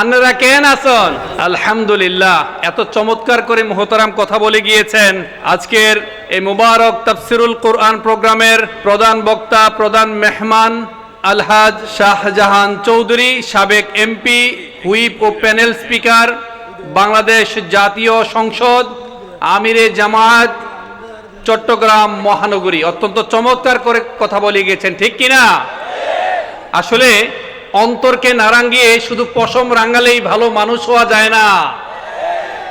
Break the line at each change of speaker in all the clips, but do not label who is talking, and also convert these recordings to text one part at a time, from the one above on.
আপনারা কেন আছেন আলহামদুলিল্লাহ। এত চমৎকার করে মোহতারাম কথা বলে গিয়েছেন। আজকের এই মুবারক তাফসিরুল কোরআন প্রোগ্রামের প্রধান বক্তা, প্রধান মেহমান আলহাজ শাহজাহান চৌধুরী, সাবেক এমপি, হুইপ ও প্যানেল স্পিকার, বাংলাদেশ জাতীয় সংসদ, আমিরে জামায়াত, চট্টগ্রাম মহানগরী। অত্যন্ত চমৎকার করে কথা বলে গিয়েছেন। ঠিক কিনা? আসলে অন্তরকে না রাঙ্গিয়ে শুধু পশম রাঙ্গালেই ভালো মানুষ হওয়া যায় না।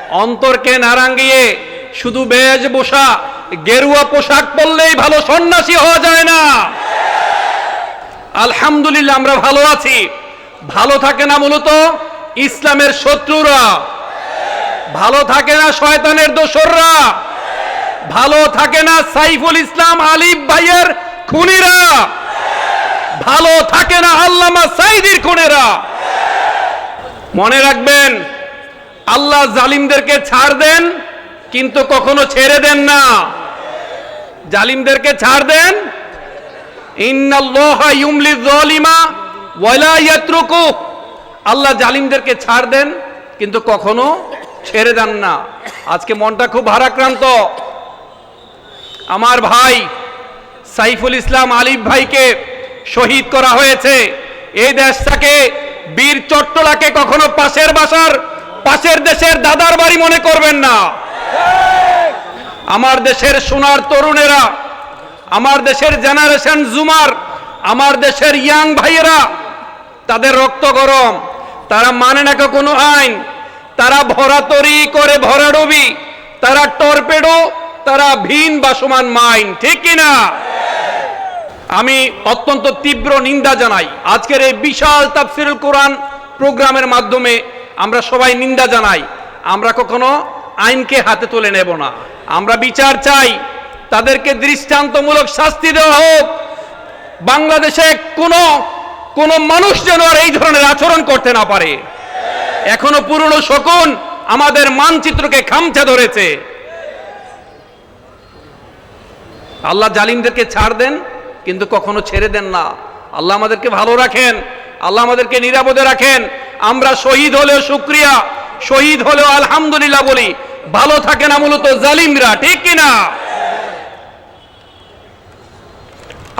অন্তরকে না রাঙ্গিয়ে শুধু বেজ বসা, গেরুয়া পোশাক পরলেই ভালো সন্ন্যাসী হওয়া যায় না। আলহামদুলিল্লাহ, আমরা ভালো আছি। ভালো থাকে না মূলত ইসলামের শত্রুরা। ভালো থাকে না শয়তানের দোসররা। ভালো থাকে না সাইফুল ইসলাম আলিফ ভাইয়ের খুনিরা। ভালো থাকে না আল্লামা সাইদির খুনেরা। মনে রাখবেন, আল্লাহ জালিমদেরকে ছাড় দেন, কিন্তু কখনো ছেড়ে দেন না। জালিমদেরকে ছাড় দেন আল্লাহ জালিমদেরকে ছাড় দেন, কিন্তু কখনো ছেড়ে দেন না। আজকে মনটা খুব ভারাক্রান্ত। আমার ভাই সাইফুল ইসলাম আলিফ ভাইকে শহীদ করা হয়েছে। এই দেশটাকে বীর চট্টলাকে কখনো পাশের বাসার, পাশের দেশের দাদার বাড়ি মনে করবেন না। আমার দেশের সোনার তরুণেরা, আমার দেশের জেনারেশন জুমার, আমার দেশের ইয়াং ভাইয়েরা, তাদের রক্ত গরম, তারা মানে না কোনো আইন, তারা ভরা তরি করে ভরা ভরাডবি তারা টর্পেডো, তারা ভিন বাসমান মাইন, ঠিক কিনা? আমি অত্যন্ত তীব্র নিন্দা জানাই। আজকের এই বিশাল তাফসিরুল কোরআন প্রোগ্রামের মাধ্যমে আমরা সবাই নিন্দা জানাই। আমরা কখনো আইনকে হাতে তুলে নেব না। আমরা বিচার চাই। তাদেরকে দৃষ্টান্তমূলক শাস্তি দেওয়া হোক। বাংলাদেশে কোনো কোনো মানুষ যেন আর এই ধরনের আচরণ করতে না পারে। এখনও পুরনো শকুন আমাদের মানচিত্রকে খামচা ধরেছে। আল্লাহ জালিমদেরকে ছাড় দেন। কিন্তু কখনো ছেড়ে দেন না। আল্লাহ আমাদেরকে ভালো রাখেন, আল্লাহ আমাদেরকে নিরাপদে রাখেন। আমরা শহীদ হলেও শুক্রিয়া, শহীদ হলেও আলহামদুলিল্লাহ বলি, ভালো থাকে না মূলত জালিমরা, ঠিক কিনা?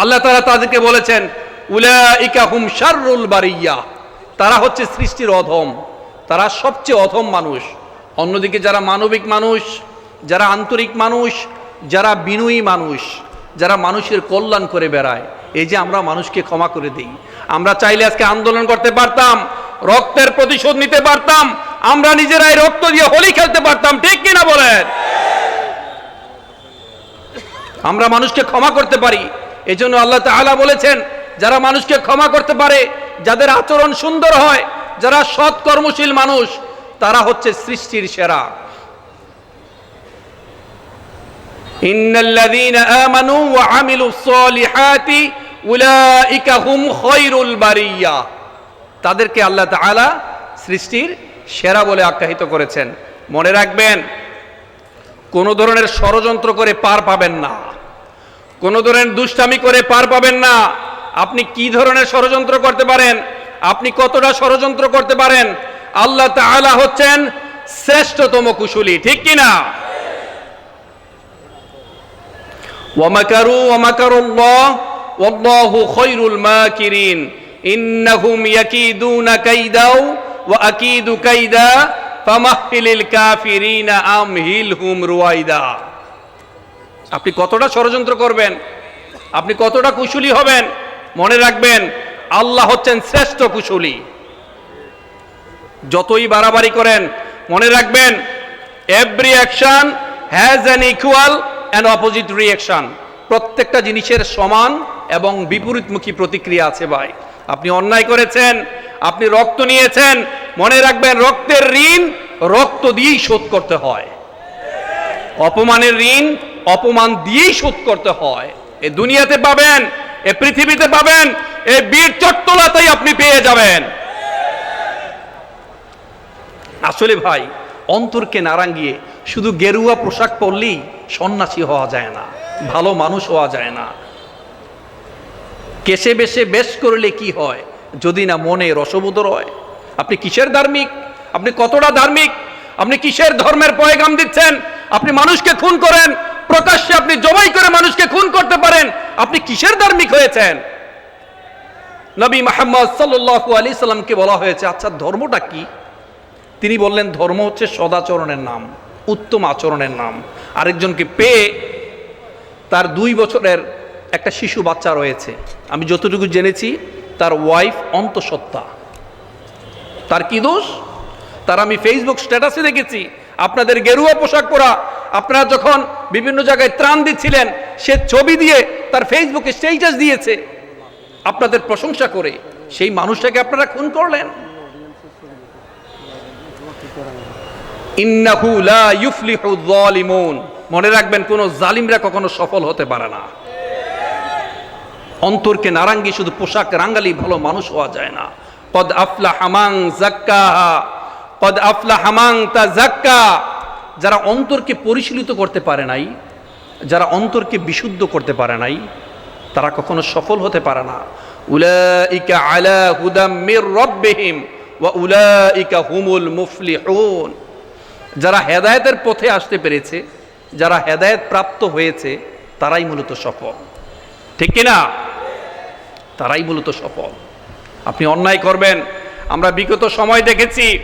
আল্লাহ তারা তাদেরকে বলেছেন বারিয়া। তারা হচ্ছে সৃষ্টির অধম, তারা সবচেয়ে অধম মানুষ। অন্যদিকে যারা মানবিক মানুষ, যারা আন্তরিক মানুষ, যারা বিনয়ী মানুষ যারা মানুষের কল্যাণ করে বেড়ায়, এই যে আমরা মানুষকে ক্ষমা করে দিই। আমরা চাইলে আজকে আন্দোলন করতে পারতাম, রক্তের প্রতিশোধ নিতে পারতাম, আমরা নিজেরাই রক্ত দিয়ে হোলি খেলতে পারতাম, ঠিক কিনা বলেন? আমরা মানুষকে ক্ষমা করতে পারি এই জন্য আল্লাহ তাআলা বলেছেন, যারা মানুষকে ক্ষমা করতে পারে, যাদের আচরণ সুন্দর হয়, যারা সৎ কর্মশীল মানুষ, তারা হচ্ছে সৃষ্টির সেরা। ইন্নাল্লাযীনা আমানু ওয়া আমিলুস সালিহাতি উলাইকা হুম তাদেরকে আল্লাহ তাআলা সৃষ্টির সেরা বলে আখ্যায়িত করেছেন। মনে রাখবেন, কোনো ধরনের ষড়যন্ত্র করে পার পাবেন না। কোনো ধরনের দুষ্টামি করে পার পাবেন না। আপনি কি ধরনের ষড়যন্ত্র করতে পারেন? আপনি কতটা ষড়যন্ত্র করতে পারেন? আল্লাহ তাআলা হচ্ছেন শ্রেষ্ঠতম কুশলী, ঠিক কিনা? ওয়ামাকারু ওয়ামাকারুল্লাহ ওয়াল্লাহু খৈরুল মাকিরিন ইন্নাহুম ইয়াকিদুনা কাইদাও ওয়া আকিদু কাইদা ফামাহফিলিল কাফিরিনা আমহিলহুম রুয়াইদা আপনি কতটা ষড়যন্ত্র করবেন? আপনি কতটা কুশলী হবেন? মনে রাখবেন, আল্লাহ হচ্ছেন শ্রেষ্ঠ কুশলী। যতই বাড়াবাড়ি করেন, মনে রাখবেন every action has an equal and opposite reaction প্রত্যেকটা জিনিসের সমান এবং বিপরীতমুখী প্রতিক্রিয়া আছে ভাই। আপনি অন্যায় করেছেন, আপনি রক্ত নিয়েছেন, মনে রাখবেন রক্তের ঋণ রক্ত দিয়েই শোধ করতে হয়। অপমানের ঋণ অপমান দিয়েই শোধ করতে হয়। এ দুনিয়াতে পাবেন, এ পৃথিবীতে পাবেন, এ বীর চট্টলাতেই আপনি পেয়ে যাবেন। আসলে ভাই, অন্তরকে নারাঙ্গিয়ে শুধু গেরুয়া পোশাক পরলেই সন্ন্যাসী হওয়া যায় না, ভালো মানুষ হওয়া যায় না। কেশে বেশে বেশ করলে কি হয়? যদি না মনে রসবোধ রয়। আপনি কিসের ধার্মিক? আপনি কতটা ধার্মিক? আপনি কিসের ধর্মের পয়গাম দিচ্ছেন? আপনি মানুষকে খুন করেন, প্রকাশ্যে আপনি জবাই করে মানুষকে খুন করতে পারেন। আপনি কিসের ধার্মিক হয়েছেন? নবী মাহমদ সাল্লু আলি সাল্লামকে বলা হয়েছে আচ্ছা ধর্মটা কি? তিনি বললেন, ধর্ম হচ্ছে সদাচরণের নাম। উত্তম আচরণের নাম। আরেকজনকে পেয়ে তার দুই বছরের একটা শিশু বাচ্চা রয়েছে। আমি যতটুকু জেনেছি, তার ওয়াইফ অন্তঃসত্ত্বা। তার কি দোষ? তার আমি ফেসবুক স্ট্যাটাসে দেখেছি। আপনাদের গেরুয়া পোশাক পরা, আপনারা যখন বিভিন্ন জায়গায় ত্রাণ দিচ্ছিলেন, সে ছবি দিয়ে তার ফেসবুকে স্টেটাস দিয়েছে। আপনাদের প্রশংসা করে, সেই মানুষটাকে আপনারা খুন করলেন। ইন্নাহু লা ইউফলিহু যালিমুন। মনে রাখবেন, কোন জালিমরা কখনো সফল হতে পারে না। অন্তরকে নারাঙ্গি, শুধু পোশাক রাঙ্গালি ভালো মানুষ হওয়া যায় না। কদ আফলা হামাং জাক্কাহা কদ আফলা হামাং তা জাক্কা যারা অন্তরকে পরিশীলিত করতে পারে নাই, যারা অন্তরকে বিশুদ্ধ করতে পারে নাই, তারা কখনো সফল হতে পারে না। উলাইকা আলা হুদাম মির রব্বিহিম, ওয়া উলাইকা হুমুল মুফলিহুন। যারা হেদায়েতের পথে আসতে পেরেছে, যারা হেদায়েত প্রাপ্ত হয়েছে, তারাই মূলত সফল। ঠিক কিনা? তারাই মূলত সফল। আপনি অন্যায় করবেন। আমরা বিগত সময় দেখেছি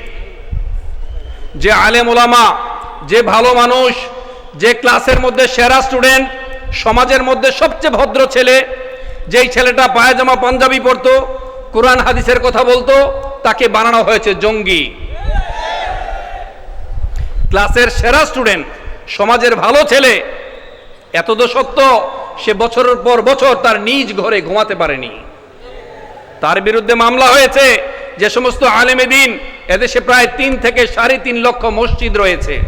যে আলেম ওলামা যে ভালো মানুষ, যে ক্লাসের মধ্যে সেরা স্টুডেন্ট, সমাজের মধ্যে সবচেয়ে ভদ্র ছেলে, যেই ছেলেটা পায়জামা পাঞ্জাবি পরতো, কোরআন, হাদিসের কথা বলতো, তাকে বানানো হয়েছে জঙ্গি। ক্লাসের সেরা স্টুডেন্ট, সমাজের ভালো ছেলে। এত তো সত্য, সে বছরের পর বছর তার নিজ ঘরে ঘুমাতে পারেনি। তার বিরুদ্ধে মামলা হয়েছে, যে সমস্ত আলেমে দিন, এদেশে প্রায় তিন থেকে সাড়ে তিন লক্ষ মসজিদ রয়েছে।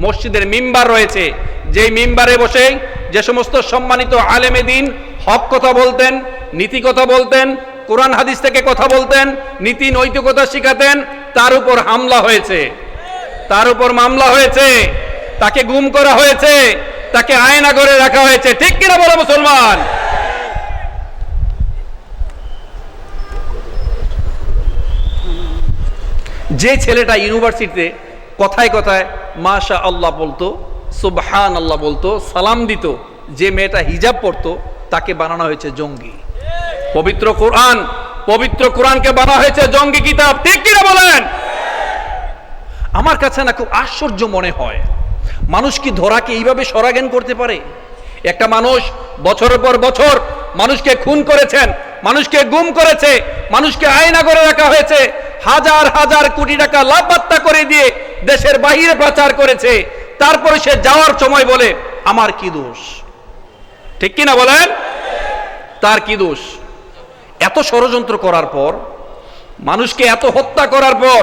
মসজিদের মিম্বার রয়েছে। যেই মিম্বারে বসে যে সমস্ত সম্মানিত আলেমে দিন হক কথা বলতেন, নীতি কথা বলতেন, কোরআন হাদিস থেকে কথা বলতেন, নীতি নৈতিকতা শিখাতেন, তার উপর হামলা হয়েছে। তার উপর মামলা হয়েছে, তাকে গুম করা হয়েছে, তাকে আয়না করে রাখা হয়েছে। ঠিক কিনা বলো মুসলমান? যে ছেলেটা ইউনিভার্সিটিতে কথায় কথায় মাশা আল্লাহ বলতো সুবহান আল্লাহ বলতো, সালাম দিত, যে মেয়েটা হিজাব পড়তো তাকে বানানো হয়েছে জঙ্গি। পবিত্র কোরআন, পবিত্র কোরআনকে বানা হয়েছে জঙ্গি কিতাব। ঠিক কিনা বলেন? আমার কাছে না খুব আশ্চর্য মনে হয়। মানুষ কি ধরাকে এইভাবে সরাজ্ঞান করতে পারে? একটা মানুষ বছরের পর বছর মানুষকে খুন করেছেন, মানুষকে গুম করেছে, মানুষকে আয়না করে রাখা হয়েছে, হাজার হাজার কোটি টাকা লাভবাত্তা করে দিয়ে দেশের বাহিরে প্রচার করেছে। তারপরে সে যাওয়ার সময় বলে, আমার কি দোষ? ঠিক কিনা বলেন? তার কি দোষ? এত ষড়যন্ত্র করার পর, মানুষকে এত হত্যা করার পর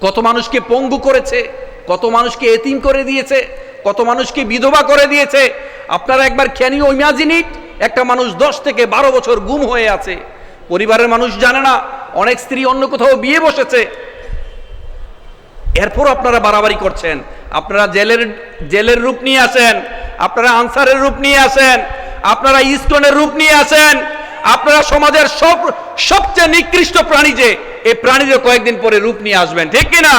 কত মানুষকে পঙ্গু করেছে, কত মানুষকে এতিম করে দিয়েছে, কত মানুষকে বিধবা করে দিয়েছে। আপনারা একবার খেয়ানি ইমাজিন একটা মানুষ দশ থেকে বারো বছর গুম হয়ে আছে। পরিবারের মানুষ জানে না, অনেক স্ত্রী অন্য কোথাও বিয়ে বসেছে। এরপর আপনারা বাড়াবাড়ি করছেন। আপনারা জেলের জেলের রূপ নিয়ে আসেন, আপনারা আনসারের রূপ নিয়ে আসেন, আপনারা ইস্টনের রূপ নিয়ে আসেন। আপনারা সমাজের সব, সবচেয়ে নিকৃষ্ট প্রাণী যে এই প্রাণীদের কয়েকদিন পরে রূপ নিয়ে আসবেন, ঠিক কিনা?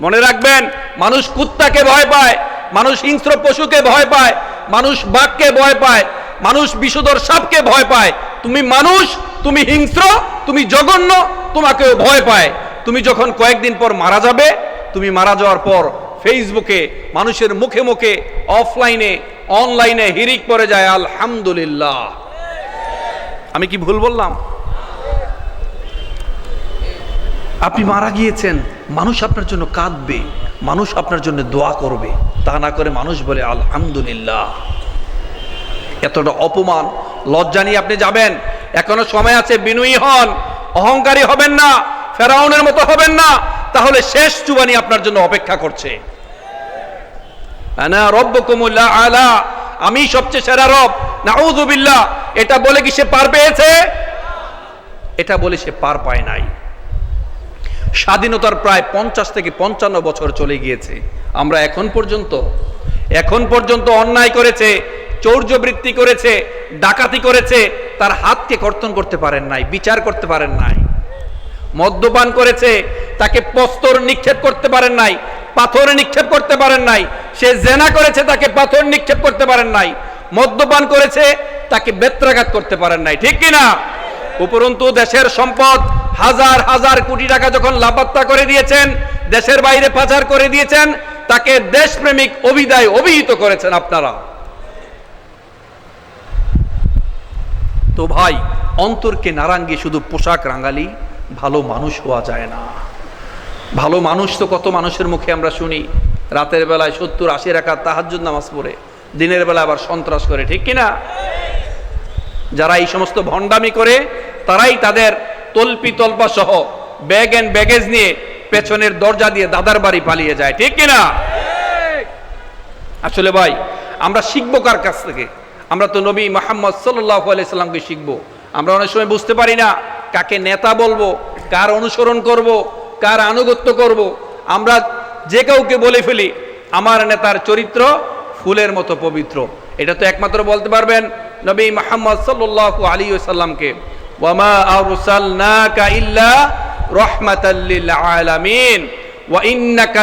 মনে রাখবেন, মানুষ কুত্তাকে ভয় পায়, মানুষ হিংস্র পশুকে ভয় পায়, মানুষ বাঘকে ভয় পায়, মানুষ বিষধর সাপকে ভয় পায়। তুমি মানুষ, তুমি হিংস্র, তুমি জঘন্য, তোমাকেও ভয় পায়। তুমি যখন কয়েকদিন পর মারা যাবে, তুমি মারা যাওয়ার পর ফেসবুকে মানুষের মুখে মুখে অফলাইনে অনলাইনে হিরিক পড়ে যায়, আলহামদুলিল্লাহ। আমি কি ভুল বললাম? আপনি মারা গিয়েছেন, মানুষ আপনার জন্য কাঁদবে, মানুষ আপনার জন্য দোয়া করবে। তা না করে মানুষ বলে, আলহামদুলিল্লাহ। এতটা অপমান, লজ্জা নিয়ে আপনি যাবেন। এখনও সময় আছে, বিনয়ী হন, অহংকারী হবেন না, ফেরাউনের মতো হবেন না। তাহলে শেষ চুবানি আপনার জন্য অপেক্ষা করছে। আলা, আমি সবচেয়ে সেরা রব। নাউযুবিল্লাহ এটা বলে কি সে পার পেয়েছে? এটা বলে সে পার পায় নাই। স্বাধীনতার প্রায় পঞ্চাশ থেকে পঞ্চান্ন বছর চলে গিয়েছে। আমরা এখন পর্যন্ত এখন পর্যন্ত অন্যায় করেছে চৌর্যবৃত্তি করেছে, ডাকাতি করেছে, তার হাতকে কর্তন করতে পারেন নাই, বিচার করতে পারেন নাই। মদ্যপান করেছে, তাকে পস্তর নিক্ষেপ করতে পারেন নাই, পাথর নিক্ষেপ করতে পারেন নাই, সে জেনা করেছে, তাকে পাথর নিক্ষেপ করতে পারেন নাই। মদ্যপান করেছে, তাকে বেত্রাঘাত করতে পারেন নাই। ঠিক কিনা? উপরন্তু দেশের সম্পদ হাজার হাজার কোটি টাকা যখন লাপাত্তা করে দিয়েছেন, দেশের বাইরে পাচার করে দিয়েছেন, তাকে দেশপ্রেমিক অভিদায় অভিহিত করেছেন আপনারা। তো ভাই, অন্তরকে নারাঙ্গি শুধু পোশাক রাঙালি, ভালো মানুষ হওয়া যায় না। ভালো মানুষ তো কত মানুষের মুখে আমরা শুনি। রাতের বেলায় সত্তর আশি রাখা তাহাজ্জুদ নামাজ পড়ে। দিনের বেলা আবার সন্ত্রাস করে, ঠিক কিনা? যারা এই সমস্ত ভণ্ডামি করে, তারাই তাদের তল্পি তল্পা সহ ব্যাগ এন্ড ব্যাগেজ নিয়ে পেছনের দরজা দিয়ে দাদার বাড়ি পালিয়ে যায়, ঠিক কিনা? আসলে ভাই, আমরা শিখব কার কাছ থেকে? আমরা তো নবী মোহাম্মদ সাল্লাহ আলাইসাল্লামকে শিখব। আমরা অনেক সময় বুঝতে পারি না কাকে নেতা বলব, কার অনুসরণ করব, কার আনুগত্য করব। আমরা যে কাউকে বলে ফেলি, আমার নেতার চরিত্র ফুলের মতো পবিত্র। এটা তো একমাত্র বলতে পারবেন নবী মোহাম্মদ সাল্লাহ আলী সাল্লামকে ওয়ামা আরসালনাকা ইল্লা রাহমাতাল লিল আলামিন। ওয়া ইন্নাকা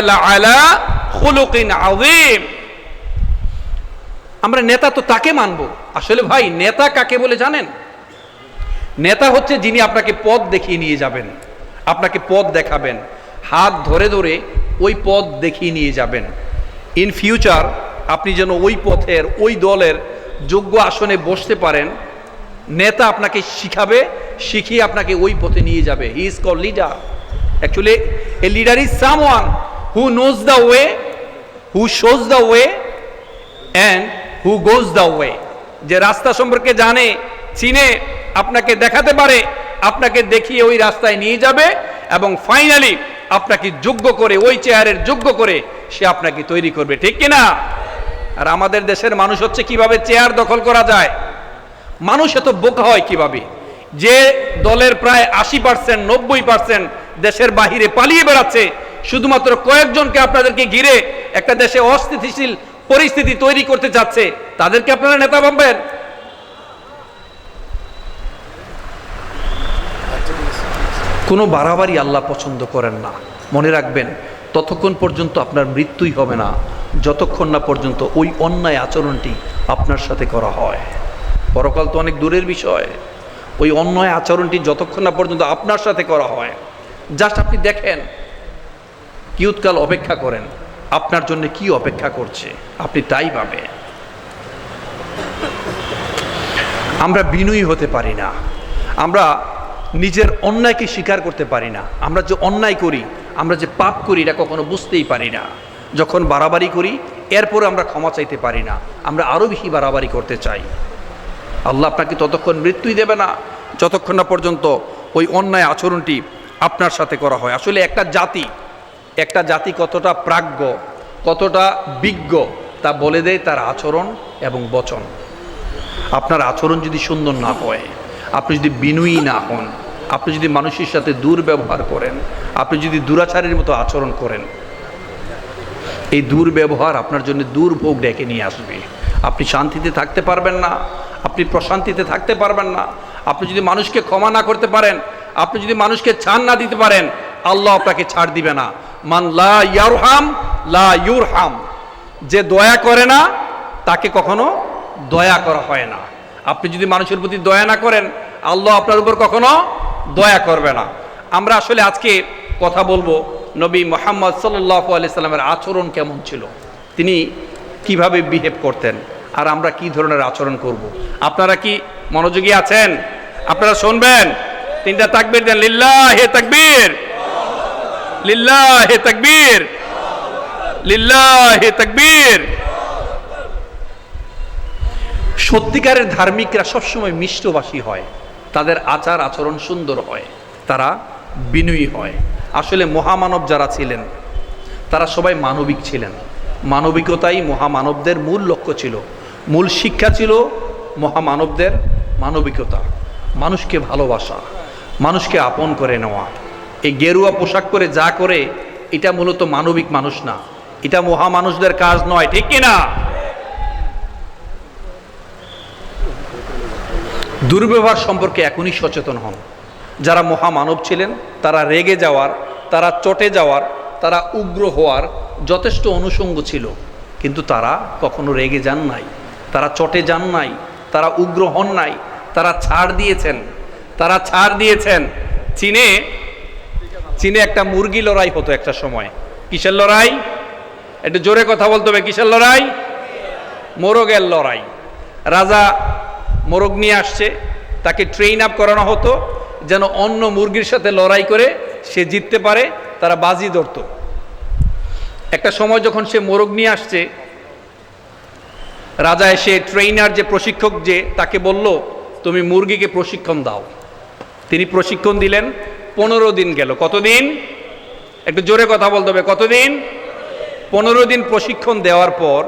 আমরা নেতা তো তাকে মানব। আসলে ভাই, নেতা কাকে বলে জানেন? নেতা হচ্ছে যিনি আপনাকে পথ দেখিয়ে নিয়ে যাবেন, আপনাকে পথ দেখাবেন, হাত ধরে ধরে ওই পথ দেখিয়ে নিয়ে যাবেন। ইন ফিউচার আপনি যেন ওই পথের, ওই দলের যোগ্য আসনে বসতে পারেন। নেতা আপনাকে শিখাবে, শিখিয়ে আপনাকে ওই পথে নিয়ে যাবে। He is call leader actually a leader is someone who knows the way who shows the way and who goes the way যে রাস্তা সম্পর্কে জানে, চিনে, আপনাকে দেখাতে পারে, আপনাকে দেখিয়ে ওই রাস্তায় নিয়ে যাবে এবং ফাইনালি আপনাকে যোগ্য করে, ওই চেয়ারের যোগ্য করে সে আপনাকে তৈরি করবে। ঠিক কিনা? আর আমাদের দেশের মানুষ হচ্ছে কীভাবে চেয়ার দখল করা যায়? মানুষ এত বোকা হয় কীভাবে? যে দলের প্রায় আশি পার্সেন্ট নব্বই পার্সেন্ট দেশের বাহিরে পালিয়ে বেড়াচ্ছে, শুধুমাত্র কয়েকজনকে আপনাদেরকে ঘিরে একটা দেশে অস্থিতিশীল পরিস্থিতি তৈরি করতে চাচ্ছে, তাদেরকে আপনারা নেতা ভাববেন? কোনো বাড়াবাড়ি আল্লাহ পছন্দ করেন না। মনে রাখবেন ততক্ষণ পর্যন্ত আপনার মৃত্যুই হবে না। যতক্ষণ না পর্যন্ত ওই অন্যায় আচরণটি আপনার সাথে করা হয়। পরকাল তো অনেক দূরের বিষয়। ওই অন্যায় আচরণটি যতক্ষণ না পর্যন্ত আপনার সাথে করা হয়, জাস্ট আপনি দেখেন, কিয়ৎকাল অপেক্ষা করেন, আপনার জন্য কি অপেক্ষা করছে, আপনি তাই পাবে আমরা বিনয়ী হতে পারি না। আমরা নিজের অন্যায়কে স্বীকার করতে পারি না। আমরা যে অন্যায় করি আমরা যে পাপ করি, এটা কখনো বুঝতেই পারি না। যখন বাড়াবাড়ি করি, এরপর আমরা ক্ষমা চাইতে পারি না। আমরা আরও বেশি বাড়াবাড়ি করতে চাই। আল্লাহ আপনাকে ততক্ষণ মৃত্যুই দেবে না। যতক্ষণ না পর্যন্ত ওই অন্যায় আচরণটি আপনার সাথে করা হয়। আসলে একটা জাতি একটা জাতি কতটা প্রাজ্ঞ, কতটা বিজ্ঞ, তা বলে দেয় তার আচরণ এবং বচন। আপনার আচরণ যদি সুন্দর না হয়, আপনি যদি বিনয়ী না হন আপনি যদি মানুষের সাথে দুর্ব্যবহার করেন, আপনি যদি দুরাচারের মতো আচরণ করেন, এই দুর্ব্যবহার আপনার জন্য দুর্ভোগ ডেকে নিয়ে আসবে। আপনি শান্তিতে থাকতে পারবেন না, আপনি প্রশান্তিতে থাকতে পারবেন না। আপনি যদি মানুষকে ক্ষমা না করতে পারেন, আপনি যদি মানুষকে ছাড় না দিতে পারেন, আল্লাহ আপনাকে ছাড় দিবে না। মান লা ইয়ারহাম, লা ইউরহাম। যে দয়া করে না, তাকে কখনো দয়া করা হয় না। আপনি যদি মানুষের প্রতি দয়া না করেন, আল্লাহ আপনার উপর কখনো দয়া করবে না। আমরা আসলে আজকে কথা বলব নবী মোহাম্মদ সাল্লাহ আলি সাল্লামের আচরণ কেমন ছিল? তিনি কীভাবে বিহেভ করতেন? আর আমরা কি ধরনের আচরণ করব। আপনারা কি মনোযোগী আছেন? আপনারা শুনবেন? তিনটা তাকবির দেন, লিল্লাহ হে তাকবীর! লিল্লাহ হে তাকবীর! লিল্লাহ হে তাকবীর! সত্যিকারের ধার্মিকরা সবসময় মিষ্টভাষী হয়। তাদের আচার আচরণ সুন্দর হয়, তারা বিনয়ী হয়। আসলে মহামানব যারা ছিলেন, তারা সবাই মানবিক ছিলেন। মানবিকতাই মহামানবদের মূল লক্ষ্য ছিল। মূল শিক্ষা ছিল মহামানবদের মানবিকতা, মানুষকে ভালোবাসা, মানুষকে আপন করে নেওয়া। এই গেরুয়া পোশাক করে যা করে, এটা মূলত মানবিক মানুষ না। এটা মহামানুষদের কাজ নয়, ঠিক কিনা? দুর্ব্যবহার সম্পর্কে এখনই সচেতন হন। যারা মহামানব ছিলেন, তারা রেগে যাওয়ার, তারা চটে যাওয়ার, তারা উগ্র হওয়ার যথেষ্ট অনুষঙ্গ ছিল। কিন্তু তারা কখনো রেগে যান নাই। তারা চটে যান নাই। তারা উগ্র হন নাই। তারা ছাড় দিয়েছেন। তারা ছাড় দিয়েছেন। চীনে চীনে একটা মুরগি লড়াই হতো একটা সময়। কিসের লড়াই? একটু জোরে কথা বলতে হবে। কিসের লড়াই? মোরগের লড়াই। রাজা মোরগ নিয়ে আসছে, তাকে ট্রেন আপ করানো হতো, যেন অন্য মুরগির সাথে লড়াই করে সে জিততে পারে, তারা বাজি ধরতো। একটা সময় যখন সে মোরগ নিয়ে আসছে, রাজা এসে ট্রেইনার যে প্রশিক্ষক যে, তাকে বলল, তুমি মুরগিকে প্রশিক্ষণ দাও। তিনি প্রশিক্ষণ দিলেন, পনেরো দিন গেল। কতদিন? একটু জোরে কথা বলতে হবে, কতদিন? পনেরো দিন প্রশিক্ষণ দেওয়ার পর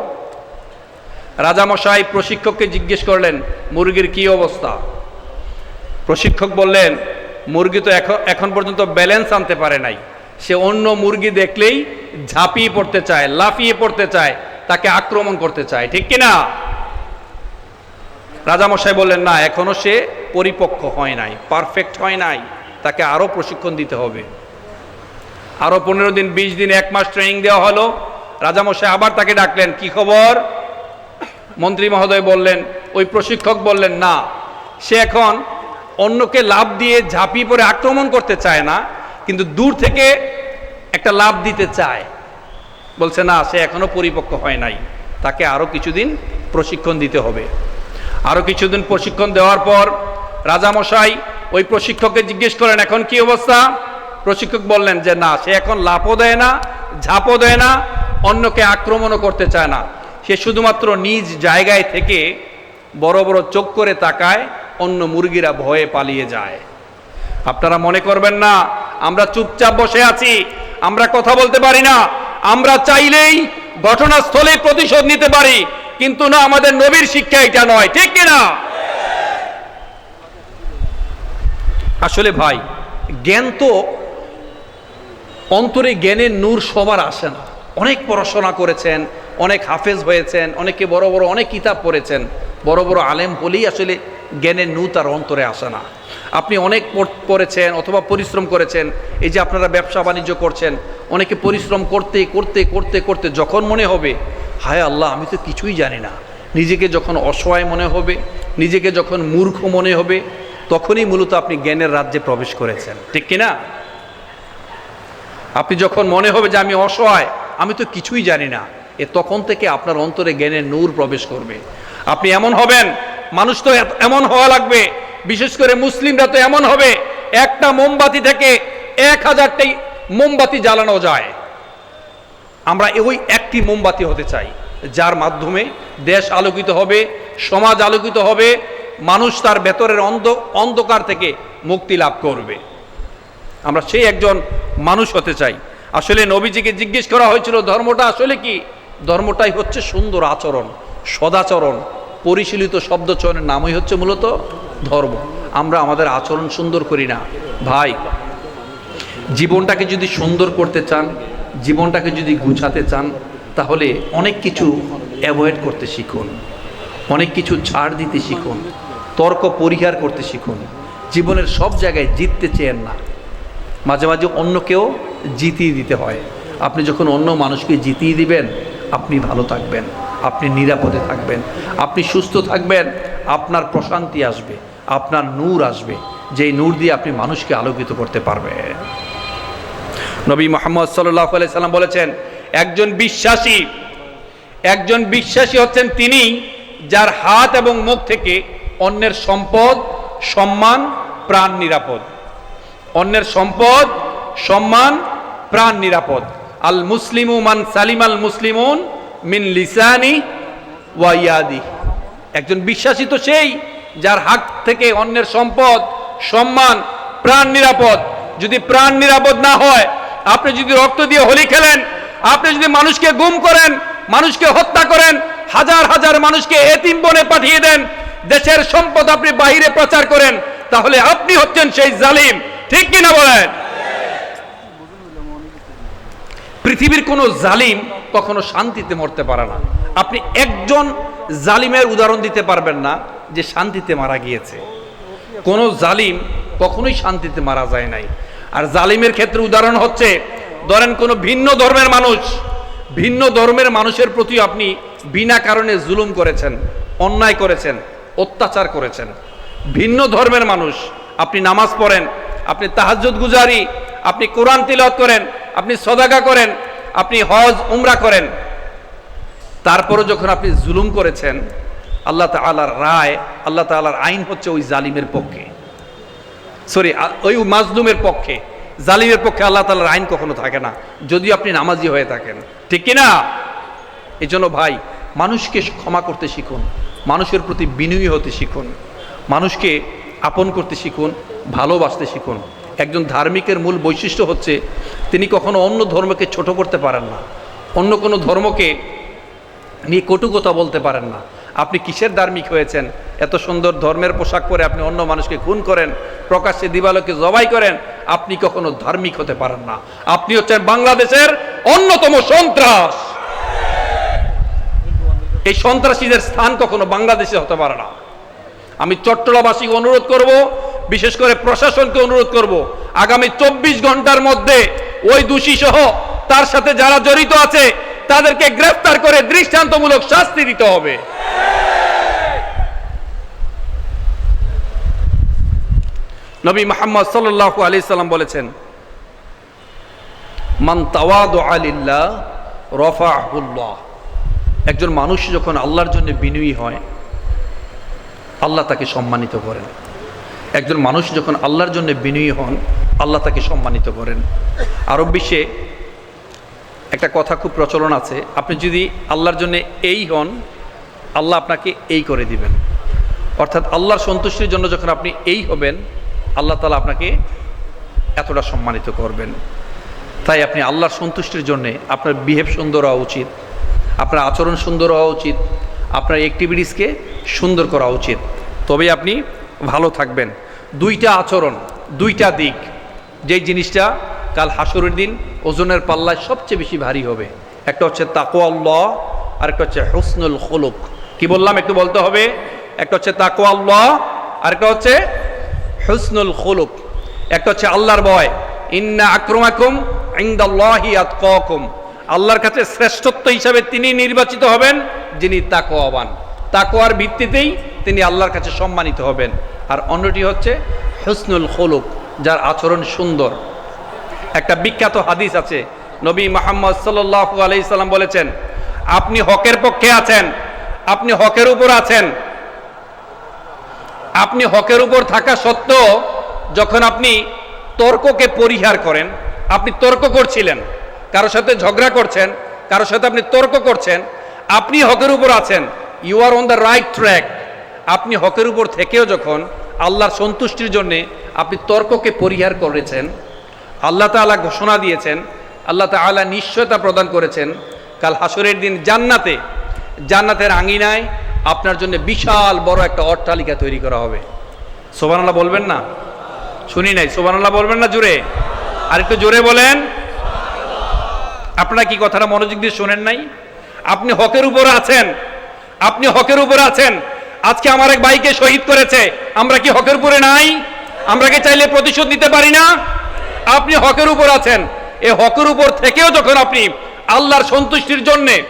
রাজামশাই প্রশিক্ষককে জিজ্ঞেস করলেন, মুরগির কি অবস্থা? প্রশিক্ষক বললেন, মুরগি তো এখন এখন পর্যন্ত ব্যালেন্স আনতে পারে নাই। সে অন্য মুরগি দেখলেই ঝাঁপিয়ে পড়তে চায়, লাফিয়ে পড়তে চায়, তাকে আক্রমণ করতে চায়, ঠিক কিনা রাজামশাই বললেন, না, এখনও সে পরিপক্ক হয় নাই পারফেক্ট হয় নাই, তাকে আরও প্রশিক্ষণ দিতে হবে। আরও পনেরো দিন, বিশ দিন, এক মাস ট্রেনিং দেওয়া হলো। রাজামশাই আবার তাকে ডাকলেন, কি খবর? মন্ত্রী মহোদয় বললেন, ওই প্রশিক্ষক বললেন, না, সে এখন অন্যকে লাভ দিয়ে ঝাঁপিয়ে পড়ে আক্রমণ করতে চায় না, কিন্তু দূর থেকে একটা লাভ দিতে চায়। বলছে, না, সে এখনও পরিপক্ক হয় নাই, তাকে আরও কিছুদিন প্রশিক্ষণ দিতে হবে। আরও কিছুদিন প্রশিক্ষণ দেওয়ার পর রাজামশাই ওই প্রশিক্ষককে জিজ্ঞেস করেন এখন কি অবস্থা? প্রশিক্ষক বললেন যে, না, সে এখন লাভও দেয় না, ঝাঁপও দেয় না, অন্যকে আক্রমণও করতে চায় না। সে শুধুমাত্র নিজ জায়গায় থেকে বড় বড় চোখ করে তাকায়, অন্য মুরগিরা ভয়ে পালিয়ে যায়। আপনারা মনে করবেন না, আমরা চুপচাপ বসে আছি, আমরা কথা বলতে পারি না, আমরা চাইলেই ঘটনাস্থলে প্রতিশোধ নিতে পারি, কিন্তু না, আমাদের নবীর শিক্ষা এটা নয়, ঠিক কিনা? আসলে ভাই, জ্ঞান তো অন্তরে জ্ঞানের নূর সবার আসে না। অনেক পড়াশোনা করেছেন অনেক হাফেজ হয়েছেন, অনেকে বড় বড় অনেক কিতাব পড়েছেন, বড় বড় আলেম হলেই আসলে জ্ঞানের নূর তার অন্তরে আসে না। আপনি অনেক পড়- পড়েছেন অথবা পরিশ্রম করেছেন, এই যে আপনারা ব্যবসা বাণিজ্য করছেন, অনেকে পরিশ্রম করতে করতে করতে করতে যখন মনে হবে, হায় আল্লাহ, আমি তো কিছুই জানি না। নিজেকে যখন অসহায় মনে হবে, নিজেকে যখন মূর্খ মনে হবে, তখনই মূলত আপনি জ্ঞানের রাজ্যে প্রবেশ করেছেন। ঠিক কিনা আপনি যখন মনে হবে যে আমি অসহায়, আমি তো কিছুই জানি না। এ তখন থেকে আপনার অন্তরে জ্ঞানের নূর প্রবেশ করবে। আপনি এমন হবেন, মানুষ তো এমন হওয়া লাগবে, বিশেষ করে মুসলিমরা তো এমন হবে, একটা মোমবাতি থেকে এক হাজারটাই মোমবাতি জ্বালানো যায়। আমরা ওই একটি মোমবাতি হতে চাই, যার মাধ্যমে দেশ আলোকিত হবে, সমাজ আলোকিত হবে, মানুষ তার ভেতরের অন্ধ অন্ধকার থেকে মুক্তি লাভ করবে। আমরা সেই একজন মানুষ হতে চাই। আসলে নবীজিকে জিজ্ঞেস করা হয়েছিল, ধর্মটা আসলে কি? ধর্মটাই হচ্ছে সুন্দর আচরণ, সদাচরণ। পরিশীলিত শব্দচয়নের নামই হচ্ছে মূলত ধর্ম। আমরা আমাদের আচরণ সুন্দর করি না। ভাই, জীবনটাকে যদি সুন্দর করতে চান, জীবনটাকে যদি গুছাতে চান, তাহলে অনেক কিছু অ্যাভয়েড করতে শিখুন। অনেক কিছু ছাড় দিতে শিখুন। তর্ক পরিহার করতে শিখুন। জীবনের সব জায়গায় জিততে চেয়েন না। মাঝে মাঝে অন্যকেও জিতিয়ে দিতে হয়। আপনি যখন অন্য মানুষকে জিতিয়ে দিবেন আপনি ভালো থাকবেন, আপনি নিরাপদে থাকবেন, আপনি সুস্থ থাকবেন, আপনার প্রশান্তি আসবে, আপনার নূর আসবে, যেই নূর দিয়ে আপনি মানুষকে আলোকিত করতে পারবেন। নবী মোহাম্মদ সাল্লাহ সাল্লাম বলেছেন, একজন বিশ্বাসী একজন বিশ্বাসী হচ্ছেন তিনি যার হাত এবং মুখ থেকে অন্যের সম্পদ, সম্মান, প্রাণ নিরাপদ। অন্যের সম্পদ, সম্মান, প্রাণ নিরাপদ। আল মুসলিমু মান সালিম আল মুসলিমুন মিন লিসানি ওয়াইয়াদি একজন বিশ্বাসী তো সেই যার হাত থেকে অন্যের সম্পদ, সম্মান, প্রাণ নিরাপদ। যদি প্রাণ নিরাপদ না হয়, আপনি যদি রক্ত দিয়ে হোলি খেলেন, আপনি যদি মানুষকে গুম করেন, মানুষকে হত্যা করেন, হাজার হাজার মানুষকে এতিম বনে পাঠিয়ে দেন, দেশের সম্পদ আপনি বাহিরে প্রচার করেন, তাহলে আপনি হচ্ছেন সেই জালিম। ঠিক কিনা বলেন? পৃথিবীর কোনো জালিম কখনো শান্তিতে মরতে পারে না। আপনি একজন জালিমের উদাহরণ দিতে পারবেন না যে শান্তিতে মারা গিয়েছে। কোনো জালিম কখনোই শান্তিতে মারা যায় নাই। আর জালিমের ক্ষেত্রে উদাহরণ হচ্ছে, ধরেন কোনো ভিন্ন ধর্মের মানুষ, ভিন্ন ধর্মের মানুষের প্রতি আপনি বিনা কারণে জুলুম করেছেন, অন্যায় করেছেন, অত্যাচার করেছেন। ভিন্ন ধর্মের মানুষ, আপনি নামাজ পড়েন, আপনি তাহাজ্জুদ গুজারি আপনি কোরআন তিলত করেন, আপনি সদাগা করেন, আপনি হজ, উমরা করেন। তারপরও যখন আপনি জুলুম করেছেন, আল্লাহ তালার রায়, আল্লাহ তালার আইন হচ্ছে ওই জালিমের পক্ষে। সরি ওই মাজলুমের পক্ষে। জালিমের পক্ষে আল্লাহ তালার আইন কখনো থাকে না যদি আপনি নামাজি হয়ে থাকেন। ঠিক কি না এই জন্য ভাই, মানুষকে ক্ষমা করতে শিখুন, মানুষের প্রতি বিনয়ী হতে শিখুন, মানুষকে আপন করতে শিখুন, ভালোবাসতে শিখুন। একজন ধার্মিকের মূল বৈশিষ্ট্য হচ্ছে তিনি কখনো অন্য ধর্মকে ছোট করতে পারেন না। অন্য কোনো ধর্মকে নিয়ে কটু কথা বলতে পারেন না। আপনি কিসের ধার্মিক হয়েছেন? এত সুন্দর ধর্মের পোশাক পরে আপনি অন্য মানুষকে খুন করেন, প্রকাশ্যে দিবালোকে জবাই করেন, আপনি কখনো ধার্মিক হতে পারেন না। আপনি হচ্ছেন বাংলাদেশের অন্যতম সন্ত্রাস। এই সন্ত্রাসীদের স্থান কখনো বাংলাদেশে হতে পারে না। আমি চট্টলাবাসীকে অনুরোধ করব বিশেষ করে প্রশাসনকে অনুরোধ করব, আগামী চব্বিশ ঘণ্টার মধ্যে ওই দোষী সহ তার সাথে যারা জড়িত আছে, তাদেরকে গ্রেফতার করে দৃষ্টান্তমূলক শাস্তি দিতে হবে। নবী মোহাম্মদ সাল্লাল্লাহু আলি সাল্লাম বলেছেন, মান তাওয়াদ একজন মানুষ যখন আল্লাহর জন্য বিনয়ী হয়, আল্লাহ তাকে সম্মানিত করেন। একজন মানুষ যখন আল্লাহর জন্য বিনয়ী হন, আল্লাহ তাকে সম্মানিত করেন। আরব বিশ্বে একটা কথা খুব প্রচলন আছে, আপনি যদি আল্লাহর জন্য এই হন, আল্লাহ আপনাকে এই করে দিবেন। অর্থাৎ আল্লাহর সন্তুষ্টির জন্য যখন আপনি এই হবেন, আল্লাহ তালা আপনাকে এতটা সম্মানিত করবেন। তাই আপনি আল্লাহর সন্তুষ্টির জন্যে আপনার বিহেভ সুন্দর হওয়া উচিত, আপনার আচরণ সুন্দর হওয়া উচিত, আপনার অ্যাক্টিভিটিসকে সুন্দর করা উচিত। তবে আপনি ভালো থাকবেন। দুইটা আচরণ, দুইটা দিক। যেই জিনিসটা কাল হাসুরের দিন ওজনের পাল্লায় সবচেয়ে বেশি ভারী হবে। একটা হচ্ছে তাকো আল্লাহ আর একটা হচ্ছে হুসনুল হলুক কি বললাম? একটু বলতে হবে। একটা হচ্ছে তাকো আল্লাহ আর একটা হচ্ছে হুসনুল হলুক একটা হচ্ছে আল্লাহর ভয়। ইন্না আক্রমাকুম ইন্দাল্লাহি আতকাকুম। আল্লাহর কাছে শ্রেষ্ঠত্ব হিসাবে তিনি নির্বাচিত হবেন, যিনি তাকোয়াবান তাকোয়ার ভিত্তিতেই তিনি আল্লাহর কাছে সম্মানিত হবেন। আর অন্যটি হচ্ছে হুসনুল হলুক যার আচরণ সুন্দর। একটা বিখ্যাত হাদিস আছে, নবী মোহাম্মদ সাল্লাল্লাহু আলাইহি সাল্লাম বলেছেন, আপনি হকের পক্ষে আছেন, আপনি হকের উপর আছেন। আপনি হকের উপর থাকা সত্ত্বেও যখন আপনি তর্ককে পরিহার করেন, আপনি তর্ক করছিলেন কারোর সাথে ঝগড়া করছেন কারোর সাথে আপনি তর্ক করছেন, আপনি হকের উপর আছেন you are on the right track আপনি হকের উপর থেকেও যখন আল্লাহর সন্তুষ্টির জন্যে আপনি তর্ককে পরিহার করেছেন, আল্লাহ তাআলা ঘোষণা দিয়েছেন, আল্লাহ তাআলা নিশ্চয়তা প্রদান করেছেন, কাল হাসরের দিন জান্নাতে, জান্নাতের আঙিনায় আপনার জন্য বিশাল বড় একটা অট্টালিকা তৈরি করা হবে। সোবানাল্লাহ বলবেন না? শুনি নাই। সোবানাল্লাহ বলবেন না জোরে? আর একটু জোরে বলেন। আপনারা কি কথাটা মনোযোগ দিয়ে শোনেন নাই? আপনি হকের উপর আছেন। আপনি হকের উপর আছেন। আজকে আমার এক ভাইকে শহীদ করেছে। আমরা কি হকের উপরে নাই? আমরা কি চাইলে প্রতিশোধ নিতে পারি না? আপনি হকের উপর আছেন। এ হকের উপর থেকেও যখন আপনি আল্লাহর সন্তুষ্টির জন্যে